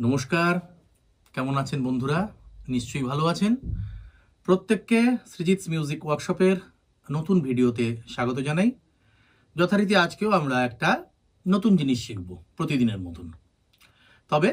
নমস্কার। কেমন আছেন বন্ধুরা? নিশ্চয়ই ভালো আছেন। প্রত্যেককে সৃজিৎস মিউজিক ওয়ার্কশপের নতুন ভিডিওতে স্বাগত জানাই। যথারীতি আজকেও আমরা একটা নতুন জিনিস শিখব প্রতিদিনের মতন। তবে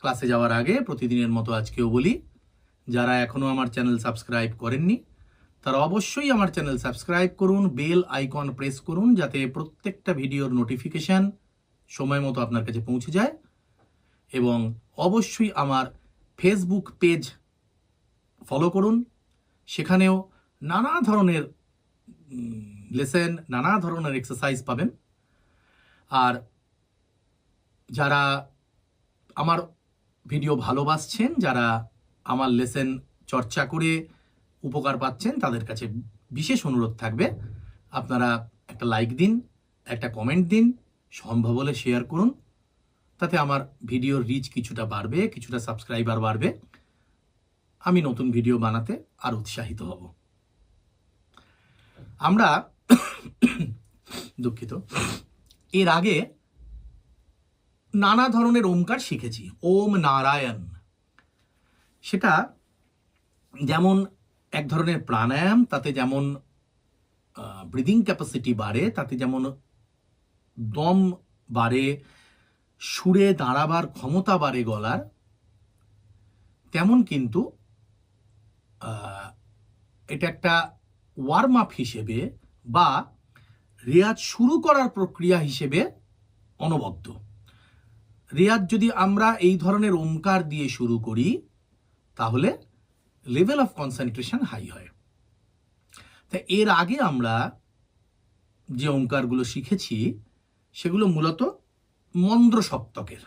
ক্লাসে যাওয়ার আগে প্রতিদিনের মতো আজকেও বলি, যারা এখনও আমার চ্যানেল সাবস্ক্রাইব করেননি, তারা অবশ্যই আমার চ্যানেল সাবস্ক্রাইব করুন, বেল আইকন প্রেস করুন, যাতে প্রত্যেকটা ভিডিওর নোটিফিকেশান সময় মতো আপনার কাছে পৌঁছে যায়। এবং অবশ্যই আমার ফেসবুক পেজ ফলো করুন। সেখানেও নানা ধরনের লেসেন নানা ধরনের এক্সারসাইজ পাবেন। আর যারা আমার ভিডিও ভালোবাসছেন, যারা আমার লেসেন চর্চা করে উপকার পাচ্ছেন, তাদের কাছে বিশেষ অনুরোধ থাকবে। আপনারা একটা লাইক দিন, একটা কমেন্ট দিন, সম্ভব হলে শেয়ার করুন। তাতে আমার ভিডিওর রিচ কিছুটা বাড়বে, কিছুটা সাবস্ক্রাইবার বাড়বে। আমি নতুন ভিডিও বানাতে আর উৎসাহিত হব। আমরা দুঃখিত। এর আগে নানা ধরনের ওমকার শিখেছি। ওম নারায়ণ। সেটা যেমন এক ধরনের প্রাণায়াম, তাতে যেমন ব্রিদিং ক্যাপাসিটি বাড়ে, তাতে যেমন দম বাড়ে সুরে দাঁড়াবার ক্ষমতা বাড়ে গলার, তেমন কিন্তু এটা একটা ওয়ার্ম আপ হিসেবে বা রেয়াজ শুরু করার প্রক্রিয়া হিসেবে অনবদ্য। রেয়াজ যদি আমরা এই ধরনের ওমকার দিয়ে শুরু করি, তাহলে লেভেল অফ কনসেন্ট্রেশন হাই হয়। তা এর আগে আমরা যে ওমকারগুলো শিখেছি, সেগুলো মূলত মন্দ্র সপ্তকের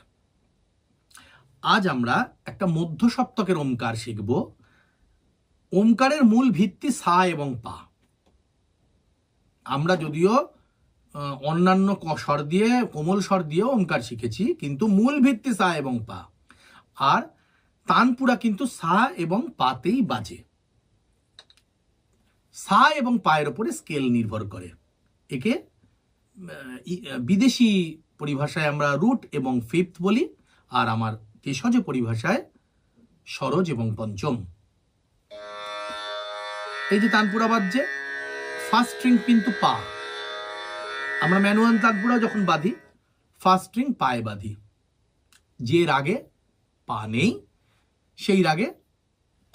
আজ আমরা একটা মধ্য সপ্তকের ওমকার শিখব। ওমকারের মূল ভিত্তি সা এবং পা। আমরা যদিও অন্যান্য স্বর দিয়ে, কোমল স্বর দিয়েও ওমকার শিখেছি, কিন্তু মূল ভিত্তি সা এবং পা। আর তানপুরা কিন্তু সা এবং পাতেই বাজে। সা এবং পায়ের উপরে স্কেল নির্ভর করে। একে বিদেশি পরিভাষায় আমরা রুট এবং ফিফথ বলি, আর আমার ভেষজ পরিভাষায় সরজ এবং পঞ্চম। এই যে তানপুরা বাজছে ফার্স্ট স্ট্রিং কিন্তু পা। আমরা ম্যানুয়াল তানপুরা যখন বাঁধি ফার্স্ট স্ট্রিং পায়ে বাঁধি। যে রাগে পা নেই, সেই রাগে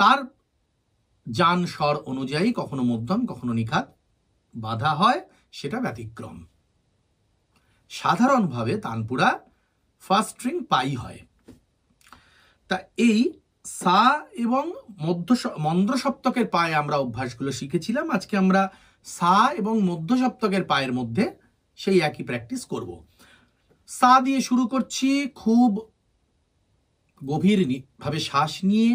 তার যান স্বর অনুযায়ী কখনো মধ্যম, কখনো নিখাত বাধা হয়, সেটা ব্যতিক্রম। সাধারণভাবে তানপুরা ফার্স্ট স্ট্রিং পাই হয়। তা এই সা এবং মধ্য মন্দ্র সপ্তকের পায়ে আমরা অভ্যাসগুলো শিখেছিলাম। আজকে আমরা সা এবং মধ্য সপ্তকের পায়ের মধ্যে সেই একই প্র্যাকটিস করব। সা দিয়ে শুরু করছি খুব গভীর ভাবে শ্বাস নিয়ে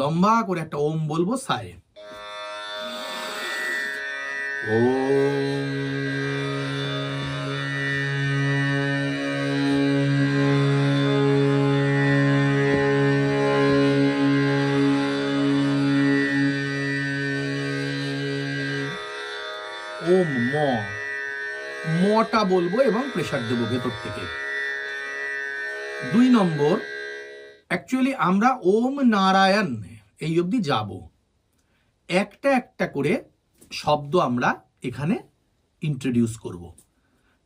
লম্বা করে একটা ওম বলব সায়ে। ওম বলব এবং প্রেশার দেবো ভেতর থেকে। দুই নম্বর অ্যাকচুয়ালি আমরা ওম নারায়ণ এই অবধি যাব। একটা একটা করে শব্দ আমরা এখানে ইন্ট্রোডিউস করব।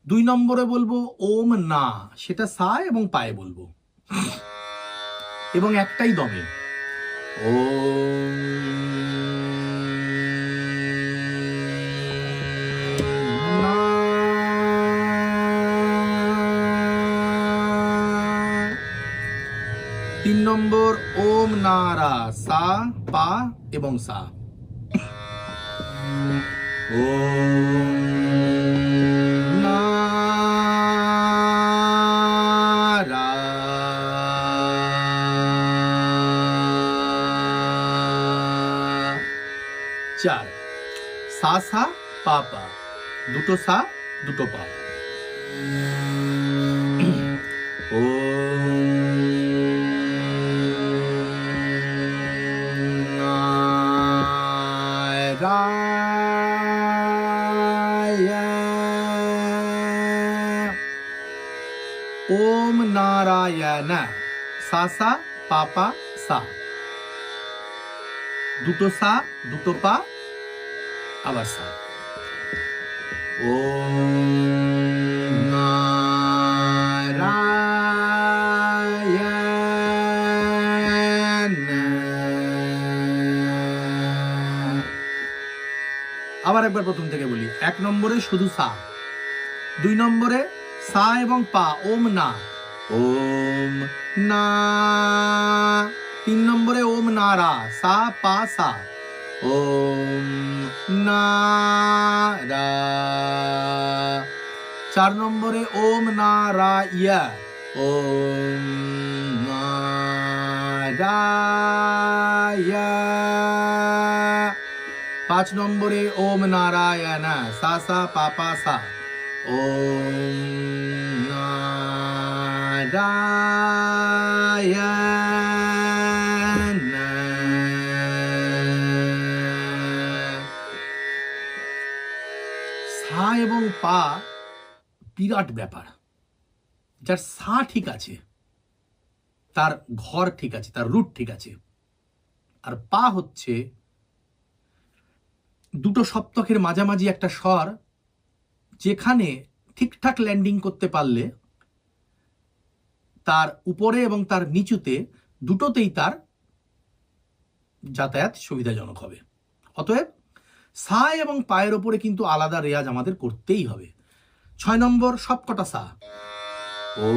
দুই নম্বরে বলব ওম না, সেটা সা এবং পায়ে বলব। এবং একটাই দমে। ওম তিন নম্বর, ওম নারা, সা, পা এবং সা। ওম চার। সা সা, পা পা। দুটো সা, দুটো পা। ওম নারায়ণ সা সা পা পা সা দুটো সা দুটো পা আবার সা ওম আবার একবার প্রথম থেকে বলি। এক নম্বরে শুধু সা, দুই নম্বরে সা এবং পা ওম না। ওম না। তিন নম্বরে ওম নারা সা পা সা। ওম নারা চার নম্বরে ওম নারা ইয়া। ওম নারায়া পাঁচ নম্বরে ওম নারায়ণ সা সা পা পা সা। সা এবং পা বিরাট ব্যাপার যার সা ঠিক আছে তার ঘর ঠিক আছে তার রুট ঠিক আছে আর পা হচ্ছে দুটো সপ্তকের মাঝামাঝি একটা স্বর যেখানে ঠিকঠাক ল্যান্ডিং করতে পারলে তার উপরে এবং তার নিচুতে দুটোতেই তার যাতায়াত সুবিধাজনক হবে। অতএব সা এবং পায়ের ওপরে কিন্তু আলাদা রেয়াজ আমাদের করতেই হবে। ছয় নম্বর সবকটা সা। ও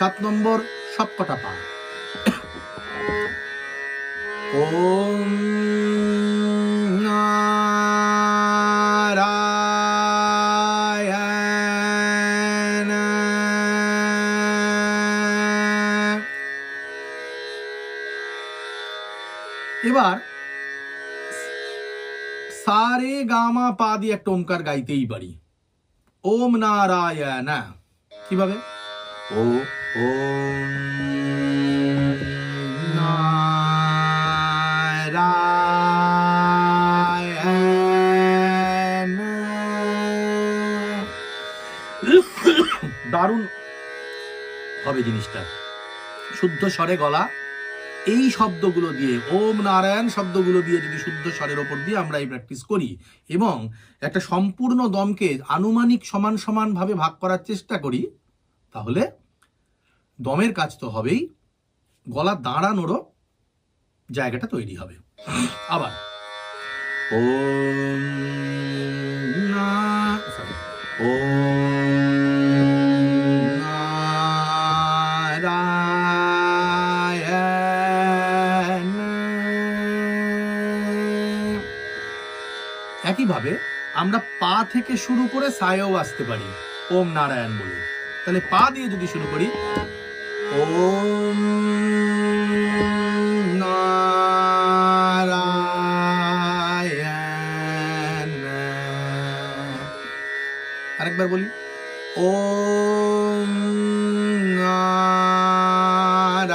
সাত নম্বর সবকটা পা ওম এবার সারে গামা পা দিয়ে একটা ওমকার গাইতেই পারি। ওম নারায়ণ। কীভাবে? ও দারুণ হবে জিনিসটা। শুদ্ধ স্বরে গলা। এই শব্দগুলো দিয়ে, ওম নারায়ণ শব্দগুলো দিয়ে যদি শুদ্ধ স্বরের ওপর দিয়ে আমরা এই প্র্যাকটিস করি, এবং একটা সম্পূর্ণ দমকে আনুমানিক সমান সমানভাবে ভাগ করার চেষ্টা করি, তাহলে দমের কাজ তো হবেই। গলা দাঁড়ানোরও জায়গাটা তৈরি হবে। আবার। ওম না sorry, একইভাবে আমরা পা থেকে শুরু করে সায়ও আসতে পারি ওম নারায়ণ বলে। তাহলে পা দিয়ে যদি শুরু করি আরেকবার বলি নারায়ণ।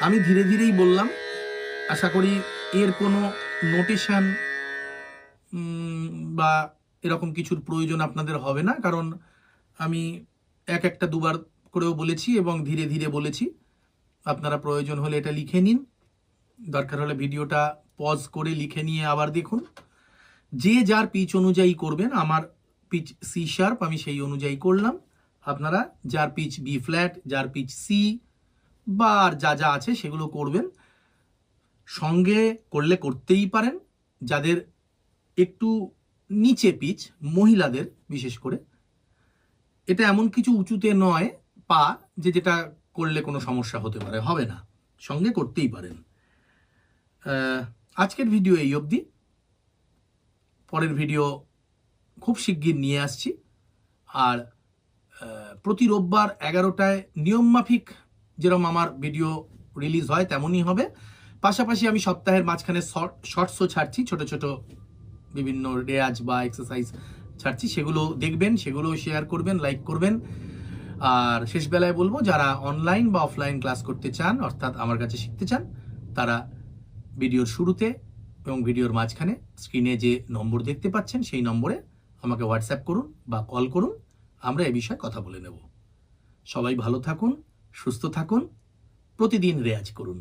আমি ধীরে ধীরেই বললাম আশা করি এর কোনো নোটেশন বা এরকম কিছুর প্রয়োজন আপনাদের হবে না, কারণ আমি এক একটা দুবার করেও বলেছি এবং ধীরে ধীরে বলেছি। আপনারা প্রয়োজন হলে এটা লিখে নিন। দরকার হলে ভিডিওটা পজ করে লিখে নিয়ে আবার দেখুন। যে যার পিচ অনুযায়ী করবেন, আমার পিচ সি শার্প আমি সেই অনুযায়ী করলাম। আপনারা যার পিচ বি ফ্ল্যাট যার পিচ সি বা আর যা যা আছে সেগুলো করবেন। সঙ্গে করলে করতেই পারেন। যাদের একটু নিচে পিচ, মহিলাদের বিশেষ করে। এটা এমন কিছু উঁচুতে নয়, পা, যে যেটা করলে কোনো সমস্যা হতে পারে। হবে না। সঙ্গে করতেই পারেন। আজকের ভিডিও এই অবধি। পরের ভিডিও খুব শিগগির নিয়ে আসছি। আর প্রতি রোববার এগারোটায় নিয়মমাফিক যেরকম আমার ভিডিও রিলিজ হয়, তেমনই হবে। পাশাপাশি আমি সপ্তাহের মাঝখানে শর্টসও ছাড়ছি, ছোট ছোট বিভিন্ন রেয়াজ বা এক্সারসাইজ ছাড়ছি, সেগুলো দেখবেন সেগুলো শেয়ার করবেন লাইক করবেন। আর শেষ বেলায় বলব, যারা অনলাইন বা অফলাইন ক্লাস করতে চান, অর্থাৎ আমার কাছে শিখতে চান, তারা ভিডিওর শুরুতে এবং ভিডিওর মাঝখানে স্ক্রিনে যে নম্বর দেখতে পাচ্ছেন, সেই নম্বরে আমাকে হোয়াটসঅ্যাপ করুন বা কল করুন, আমরা এ বিষয়ে কথা বলে নেব। সবাই ভালো থাকুন, সুস্থ থাকুন, প্রতিদিন রেয়াজ করুন।